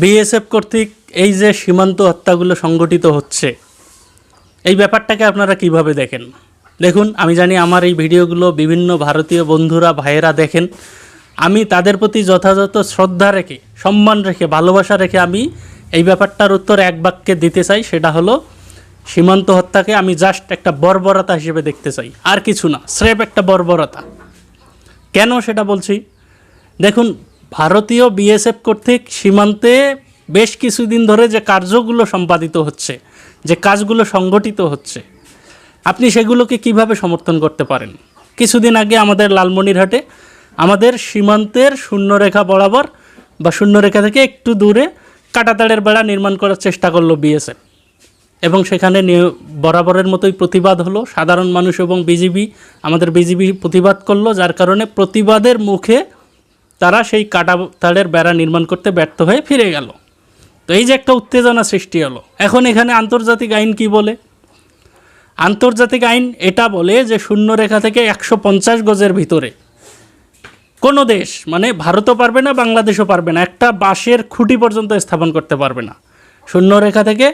BSF কর্তৃক এই যে সীমান্ত হত্যাগুলো সংগঠিত হচ্ছে, এই ব্যাপারটাকে আপনারা কীভাবে দেখেন? দেখুন, আমি জানি আমার এই ভিডিওগুলো বিভিন্ন ভারতীয় বন্ধুরা, ভাইয়েরা দেখেন। আমি তাদের প্রতি যথাযথ শ্রদ্ধা রেখে, সম্মান রেখে, ভালোবাসা রেখে আমি এই ব্যাপারটার উত্তর এক বাক্যে দিতে চাই, সেটা হলো, সীমান্ত হত্যাকে আমি জাস্ট একটা বর্বরতা হিসেবে দেখতে চাই, আর কিছু না, স্রেফ একটা বর্বরতা। কেন সেটা বলছি? দেখুন ভারতীয় বিএসএফ কর্তৃক সীমান্তে বেশ কিছুদিন ধরে যে কার্যগুলো সম্পাদিত হচ্ছে, যে কাজগুলো সংগঠিত হচ্ছে, আপনি সেগুলোকে কীভাবে সমর্থন করতে পারেন? কিছুদিন আগে আমাদের লালমনিরহাটে আমাদের সীমান্তের শূন্যরেখা বরাবর বা শূন্যরেখা থেকে একটু দূরে কাটাতাড়ের বেড়া নির্মাণ করার চেষ্টা করল বিএসএফ এবং সেখানে বরাবরের মতোই প্রতিবাদ হলো। সাধারণ মানুষ এবং বিজিবি, আমাদের বিজিবি প্রতিবাদ করল, যার কারণে প্রতিবাদের মুখে তারা সেই কাটা তাড়ের বেড়া নির্মাণ করতে ব্যর্থ হয়ে ফিরে গেল। তো এই যে একটা উত্তেজনা সৃষ্টি হলো। এখন এখানে আন্তর্জাতিক আইন কি বলে? আন্তর্জাতিক আইন এটা বলে যে শূন্য রেখা থেকে একশো পঞ্চাশ গজের ভিতরে। কোনো দেশ মানে ভারতও পারবে না, বাংলাদেশও পারবে না, একটা বাঁশের খুঁটি পর্যন্ত স্থাপন করতে পারবে না। শূন্য রেখা থেকে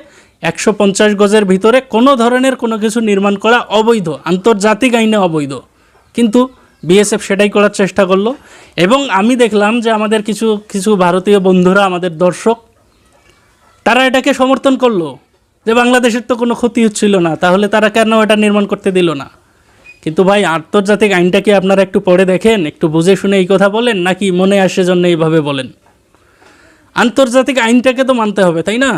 একশো পঞ্চাশ গজের ভিতরে কোনো ধরনের কোনো কিছু নির্মাণ করা অবৈধ, আন্তর্জাতিক আইনে অবৈধ। কিন্তু বিএসএফ সেটাই করার চেষ্টা করল। এবং আমি দেখলাম যে আমাদের কিছু কিছু ভারতীয় বন্ধুরা, আমাদের দর্শক, তারা এটাকে সমর্থন করল যে বাংলাদেশের তো কোনো ক্ষতি হচ্ছিল না, তাহলে তারা কেন এটা নির্মাণ করতে দিল না? কিন্তু ভাই, আন্তর্জাতিক আইনটা কি আপনারা একটু পড়ে দেখেন, একটু বুঝে শুনে এই কথা বলেন, নাকি মনে আসে জন্য এইভাবে বলেন? আন্তর্জাতিক আইনটাকে তো মানতে হবে, তাই না?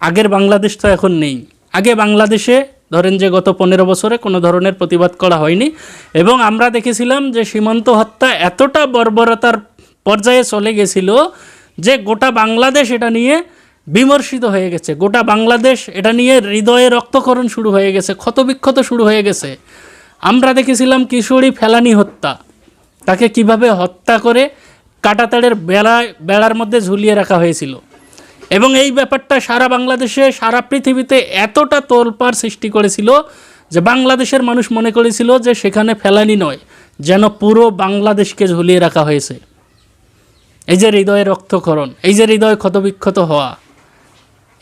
আগের বাংলাদেশ তো এখন নেই। আগে বাংলাদেশে ধরেন যে গত পনেরো বছরে কোনো ধরনের প্রতিবাদ করা হয়নি। এবং আমরা দেখেছিলাম যে সীমান্ত হত্যা এতটা বর্বরতার পর্যায়ে চলে গেছিল যে গোটা বাংলাদেশ এটা নিয়ে বিমর্ষিত হয়ে গেছে। গোটা বাংলাদেশ এটা নিয়ে হৃদয়ে রক্তকরণ শুরু হয়ে গেছে, ক্ষতবিক্ষত শুরু হয়ে গেছে। আমরা দেখেছিলাম কিশোরী ফেলানি হত্যা। তাকে কীভাবে হত্যা করে কাটাতাড়ের বেড়া বেড়ার মধ্যে ঝুলিয়ে রাখা হয়েছিল। এবং এই ব্যাপারটা সারা বাংলাদেশে, সারা পৃথিবীতে এতটা তোলপাড় সৃষ্টি করেছিল যে বাংলাদেশের মানুষ মনে করেছিল যে সেখানে ফেলানি নয়, যেন পুরো বাংলাদেশকে ঝুলিয়ে রাখা হয়েছে। এই যে হৃদয়ে রক্তক্ষরণ, এই যে হৃদয় ক্ষতবিক্ষত হওয়া,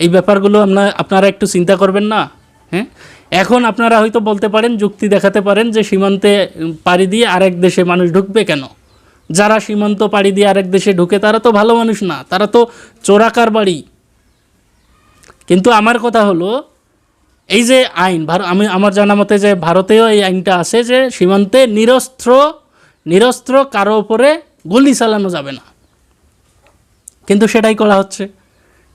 এই ব্যাপারগুলো আপনার আপনারা একটু চিন্তা করবেন না হ্যাঁ? এখন আপনারা হয়তো বলতে পারেন, যুক্তি দেখাতে পারেন যে সীমান্তে পাড়ি দিয়ে আরেক দেশে মানুষ ঢুকবে কেন? যারা সীমান্ত পাড়ি দিয়ে আরেক দেশে ঢুকে, তারা তো ভালো মানুষ না, তারা তো চোরাকার বাড়ি। কিন্তু আমার কথা হলো, এই যে আইন আমি, আমার জানা মতে যে ভারতেও এই আইনটা আছে যে সীমান্তে নিরস্ত্র নিরস্ত্র কারও ওপরে গুলি চালানো যাবে না। কিন্তু সেটাই করা হচ্ছে।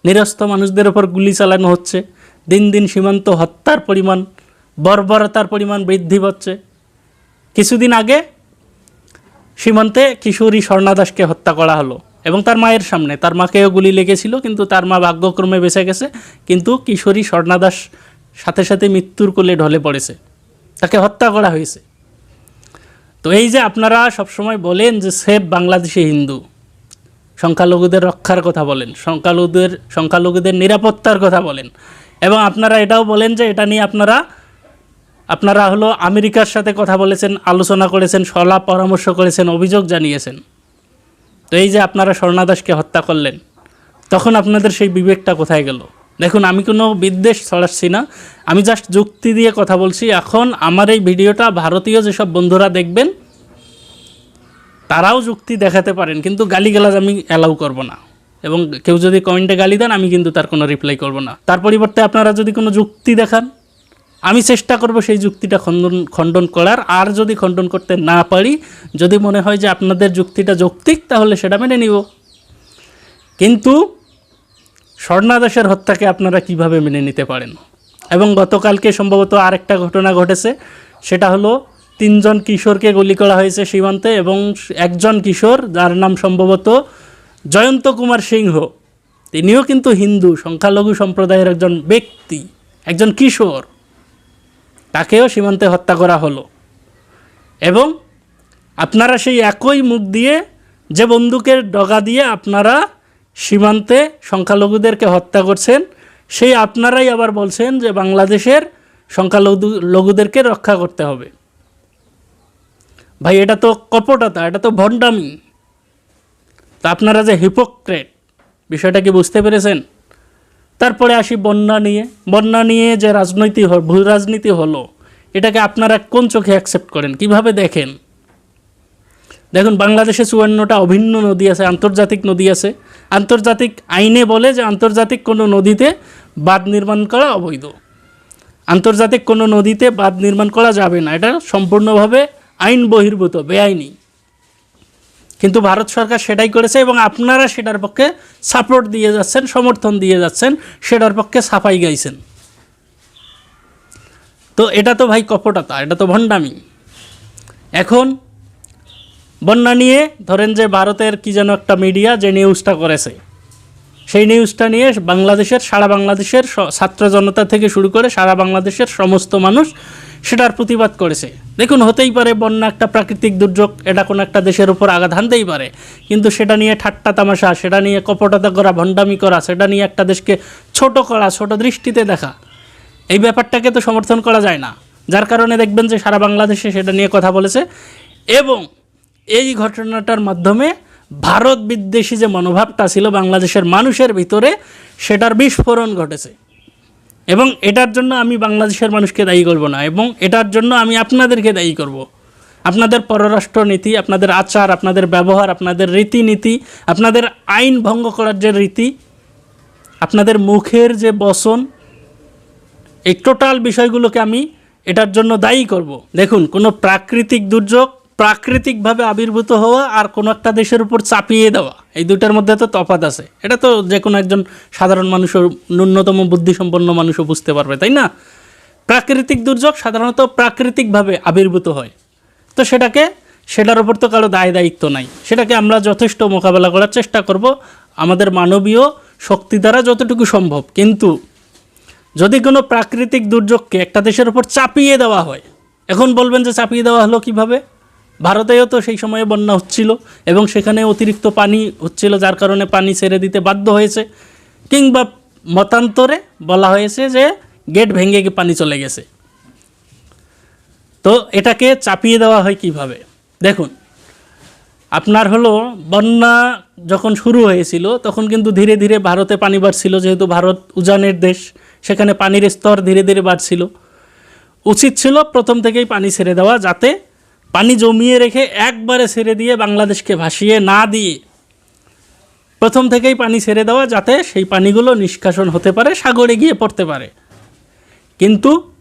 নিরস্ত্র মানুষদের ওপর গুলি চালানো হচ্ছে। দিন দিন সীমান্ত হত্যার পরিমাণ, বর্বরতার পরিমাণ বৃদ্ধি পাচ্ছে। কিছুদিন আগে সীমান্তে কিশোরী স্বর্ণা দাসকে হত্যা করা হলো। এবং তার মায়ের সামনে, তার মাকেও গুলি লেগেছিল, কিন্তু তার মা ভাগ্যক্রমে বেঁচে গেছে, কিন্তু কিশোরী স্বর্ণা দাস সাথে সাথে মৃত্যুর কোলে ঢলে পড়েছে। তাকে হত্যা করা হয়েছে। তো এই যে আপনারা সবসময় বলেন যে সেফ বাংলাদেশি হিন্দু, সংখ্যালঘুদের রক্ষার কথা বলেন, সংখ্যালঘুদের সংখ্যালঘুদের নিরাপত্তার কথা বলেন, এবং আপনারা এটাও বলেন যে এটা নিয়ে আপনারা আপনারা হলো আমেরিকার সাথে কথা বলেছেন, আলোচনা করেছেন, সলা পরামর্শ করেছেন, অভিযোগ জানিয়েছেন। তো এই যে আপনারা স্বর্ণাদাসকে হত্যা করলেন, তখন আপনাদের সেই বিবেকটা কোথায় গেল? দেখুন, আমি কোনো বিদ্বেষ ছড়াচ্ছি না। আমি জাস্ট যুক্তি দিয়ে কথা বলছি। এখন আমার এই ভিডিওটা ভারতীয় যেসব বন্ধুরা দেখবেন, তারাও যুক্তি দেখাতে পারেন, কিন্তু গালিগালাজ আমি অ্যালাউ করব না। এবং কেউ যদি কমেন্টে গালি দেন, আমি কিন্তু তার কোনো রিপ্লাই করব না। তার পরিবর্তে আপনারা যদি কোনো যুক্তি দেখান আমি চেষ্টা করব সেই যুক্তিটা খণ্ডন খণ্ডন করার। আর যদি খণ্ডন করতে না পারি, যদি মনে হয় যে আপনাদের যুক্তিটা যৌক্তিক, তাহলে সেটা মেনে নিব। কিন্তু স্বর্ণাদাসের হত্যাকে আপনারা কীভাবে মেনে নিতে পারেন? এবং গতকালকে সম্ভবত আরেকটা ঘটনা ঘটেছে। সেটা হলো, তিনজন কিশোরকে গুলি করা হয়েছে সীমান্তে এবং একজন কিশোর, যার নাম সম্ভবত জয়ন্ত কুমার সিংহ। তিনিও কিন্তু হিন্দু, সংখ্যালঘু সম্প্রদায়ের একজন ব্যক্তি, একজন কিশোর। তাকেও সীমান্তে হত্যা করা হলো। এবং আপনারা সেই একই মুখ দিয়ে যে বন্দুকের ডগা দিয়ে আপনারা সীমান্তে সংখ্যালঘুদেরকে হত্যা করছেন, সেই আপনারাই আবার বলছেন যে বাংলাদেশের সংখ্যালঘু লঘুদেরকে রক্ষা করতে হবে। ভাই, এটা তো কপটতা, এটা তো ভণ্ডামি। তা আপনারা যে হিপোক্রেট বিষয়টা কি বুঝতে পেরেছেন? তারপরে আসি বন্যা নিয়ে। বন্যা নিয়ে যে রাজনৈতিক ভূ রাজনীতি হলো, এটাকে আপনারা কোন চোখে অ্যাকসেপ্ট করেন? কীভাবে দেখেন? দেখুন, বাংলাদেশে চুয়ান্নটা অভিন্ন নদী আছে, আন্তর্জাতিক নদী আছে। আন্তর্জাতিক আইনে বলে যে আন্তর্জাতিক কোনো নদীতে বাঁধ নির্মাণ করা অবৈধ। আন্তর্জাতিক কোনো নদীতে বাঁধ নির্মাণ করা যাবে না। এটা সম্পূর্ণভাবে আইন বহির্ভূত, বেআইনি। কিন্তু ভারত সরকার সেটাই করেছে এবং আপনারা সেটার পক্ষে সাপোর্ট দিয়ে যাচ্ছেন, সমর্থন দিয়ে যাচ্ছেন, সেটার পক্ষে সাফাই গাইছেন। তো এটা তো ভাই কপটতা, এটা তো ভণ্ডামি। এখন বন্যা নিয়ে ধরেন যে ভারতের কি যেন একটা মিডিয়া যে নিউজটা করেছে। সেই নিউজটা নিয়ে বাংলাদেশের, সারা বাংলাদেশের ছাত্র জনতা থেকে শুরু করে সারা বাংলাদেশের সমস্ত মানুষ সেটার প্রতিবাদ করেছে। দেখুন, হতেই পারে বন্যা একটা প্রাকৃতিক দুর্যোগ, এটা কোনো একটা দেশের উপর আঘাত হানতেই পারে। কিন্তু সেটা নিয়ে ঠাট্টা তামাশা, সেটা নিয়ে কপটতা করা ভণ্ডামি করা, সেটা নিয়ে একটা দেশকে ছোট করা, ছোট দৃষ্টিতে দেখা, এই ব্যাপারটাকে তো সমর্থন করা যায় না। যার কারণে দেখবেন যে সারা বাংলাদেশে সেটা নিয়ে কথা বলেছে। এবং এই ঘটনাটার মাধ্যমে ভারত বিদ্বেষী যে মনোভাবটা ছিল বাংলাদেশের মানুষের ভিতরে, সেটার বিস্ফোরণ ঘটেছে। এবং এটার জন্য আমি বাংলাদেশের মানুষকে দায়ী করব না, এবং এটার জন্য আমি আপনাদেরকে দায়ী করব। আপনাদের পররাষ্ট্র নীতি আপনাদের আচার, আপনাদের ব্যবহার, আপনাদের রীতিনীতি, আপনাদের আইন ভঙ্গ করার যে রীতি, আপনাদের মুখের যে বসন এই টোটাল বিষয়গুলোকে আমি এটার জন্য দায়ী করব। দেখুন, কোনো প্রাকৃতিক দুর্যোগ প্রাকৃতিকভাবে আবির্ভূত হওয়া আর কোনো একটা দেশের উপর চাপিয়ে দেওয়া, এই দুটার মধ্যে তো তফাৎ আছে। এটা তো যে কোনো একজন সাধারণ মানুষও ন্যূনতম বুদ্ধিসম্পন্ন মানুষও বুঝতে পারবে, তাই না? প্রাকৃতিক দুর্যোগ সাধারণত প্রাকৃতিকভাবে আবির্ভূত হয়। তো সেটাকে, সেটার উপর তো কারও দায় দায়িত্ব নাই। সেটাকে আমরা যথেষ্ট মোকাবেলা করার চেষ্টা করব। আমাদের মানবীয় শক্তি দ্বারা যতটুকু সম্ভব। কিন্তু যদি কোনো প্রাকৃতিক দুর্যোগকে একটা দেশের উপর চাপিয়ে দেওয়া হয়, এখন বলবেন যে চাপিয়ে দেওয়া হলো কীভাবে? ভারতেও তো সেই সময়ে বন্যা হচ্ছিল এবং সেখানে অতিরিক্ত পানি হচ্ছিল, যার কারণে পানি ছেড়ে দিতে বাধ্য হয়েছে। কিংবা মতান্তরে বলা হয়েছে যে গেট ভেঙে গিয়ে পানি চলে গেছে। তো এটাকে চাপিয়ে দেওয়া হয় কীভাবে? দেখুন, আপনার হলো বন্যা যখন শুরু হয়েছিল, তখন কিন্তু ধীরে ধীরে ভারতে পানি বাড়ছিল, যেহেতু ভারত উজানের দেশ, সেখানে পানির স্তর ধীরে ধীরে বাড়ছিল। উচিত ছিল প্রথম থেকেই পানি ছেড়ে দেওয়া যাতে পানি জমিয়ে রেখে একবারে ছেড়ে দিয়ে বাংলাদেশকে ভাসিয়ে না দিয়ে প্রথম থেকেই পানি ছেড়ে দেওয়া যাতে সেই পানিগুলো নিষ্কাশন হতে পারে, সাগরে গিয়ে পড়তে পারে। কিন্তু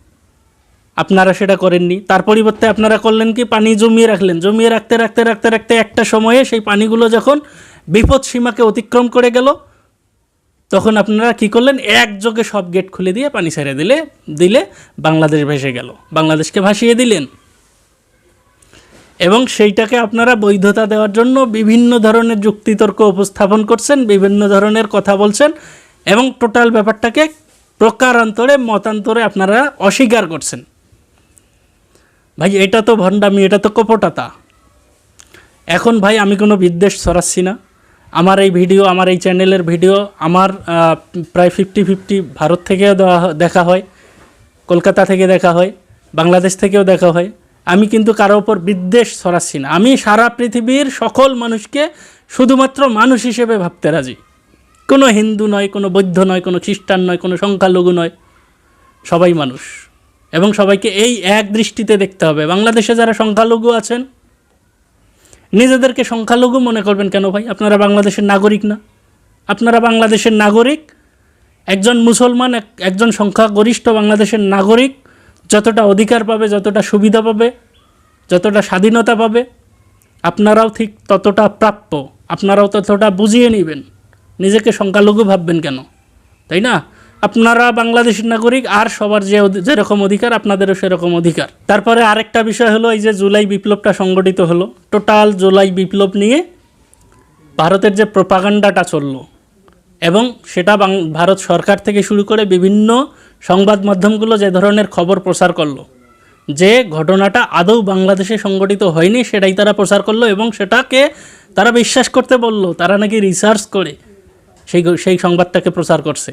আপনারা সেটা করেননি। তার পরিবর্তে আপনারা করলেন কি? পানি জমিয়ে রাখলেন। জমিয়ে রাখতে রাখতে রাখতে রাখতে একটা সময়ে সেই পানিগুলো যখন বিপদ সীমাকে অতিক্রম করে গেল, তখন আপনারা কি করলেন? একযোগে সব গেট খুলে দিয়ে পানি ছেড়ে দিলে দিলে বাংলাদেশ ভেসে গেল। বাংলাদেশকে ভাসিয়ে দিলেন। এবং সেইটাকে আপনারা বৈধতা দেওয়ার জন্য বিভিন্ন ধরনের যুক্তিতর্ক উপস্থাপন করছেন, বিভিন্ন ধরনের কথা বলছেন এবং টোটাল ব্যাপারটাকে প্রকারান্তরে, মতান্তরে আপনারা অস্বীকার করছেন। ভাই, এটা তো ভণ্ডামি, এটা তো কপটাতা। এখন ভাই, আমি কোনো বিদ্বেষ ছড়াচ্ছি না। আমার এই ভিডিও, আমার এই চ্যানেলের ভিডিও, আমার প্রায় ফিফটি ফিফটি ভারত থেকেও দেওয়া দেখা হয়, কলকাতা থেকে দেখা হয়, বাংলাদেশ থেকেও দেখা হয়। আমি কিন্তু কারও ওপর বিদ্বেষ ছড়াচ্ছি না। আমি সারা পৃথিবীর সকল মানুষকে শুধুমাত্র মানুষ হিসেবে ভাবতে রাজি। কোনো হিন্দু নয়, কোনো বৌদ্ধ নয়, কোনো খ্রিস্টান নয়, কোনো সংখ্যালঘু নয়। সবাই মানুষ। এবং সবাইকে এই এক দৃষ্টিতে দেখতে হবে। বাংলাদেশে যারা সংখ্যালঘু আছেন, নিজেদেরকে সংখ্যালঘু মনে করবেন কেন ভাই? আপনারা বাংলাদেশের নাগরিক না? আপনারা বাংলাদেশের নাগরিক? একজন মুসলমান, এক- একজন সংখ্যাগরিষ্ঠ বাংলাদেশের নাগরিক যতটা অধিকার পাবে, যতটা সুবিধা পাবে, যতটা স্বাধীনতা পাবে, আপনারাও ঠিক ততটা প্রাপ্য, আপনারাও ততটা বুঝিয়ে নেবেন। নিজেকে সংখ্যালঘু ভাববেন কেন? তাই না? আপনারা বাংলাদেশের নাগরিক, আর সবার যে যেরকম অধিকার, আপনাদেরও সেরকম অধিকার। তারপরে আরেকটা বিষয় হলো, এই যে জুলাই বিপ্লবটা সংগঠিত হলো, টোটাল জুলাই বিপ্লব নিয়ে ভারতের যে প্রপাগান্ডাটা চলল, এবং সেটা ভারত সরকার থেকে শুরু করে বিভিন্ন সংবাদ মাধ্যমগুলো যে ধরনের খবর প্রচার করল, যে ঘটনাটা আদৌ বাংলাদেশে সংগঠিত হয়নি সেটাই তারা প্রচার করল এবং সেটাকে তারা বিশ্বাস করতে বলল, তারা নাকি রিসার্চ করে সেই সেই সংবাদটাকে প্রচার করছে।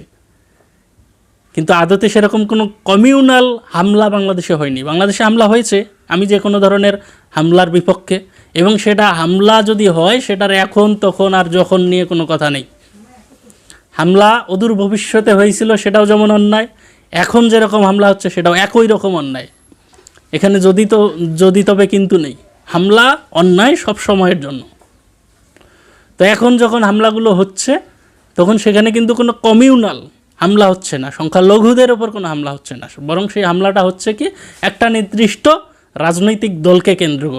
কিন্তু আদতে সেরকম কোনো কমিউনাল হামলা বাংলাদেশে হয়নি। বাংলাদেশে হামলা হয়েছে, আমি যে কোনো ধরনের হামলার বিপক্ষে, এবং সেটা হামলা যদি হয়, সেটার এখন, তখন আর যখন নিয়ে কোনো কথা নেই। হামলা অদূর ভবিষ্যতে হয়েছিল সেটাও যেমন অন্যায় এখন যেরকম হামলা হচ্ছে, সেটাও একই রকম অন্যায়। এখানে যদি তো, যদি তবে কিন্তু নেই। হামলা অন্যায় সব সময়ের জন্য। তো এখন যখন হামলাগুলো হচ্ছে, তখন সেখানে কিন্তু কোনো কমিউনাল হামলা হচ্ছে না, সংখ্যালঘুদের ওপর কোনো হামলা হচ্ছে না। বরং সেই হামলাটা হচ্ছে কি, একটা নির্দিষ্ট রাজনৈতিক দলকে কেন্দ্র করে।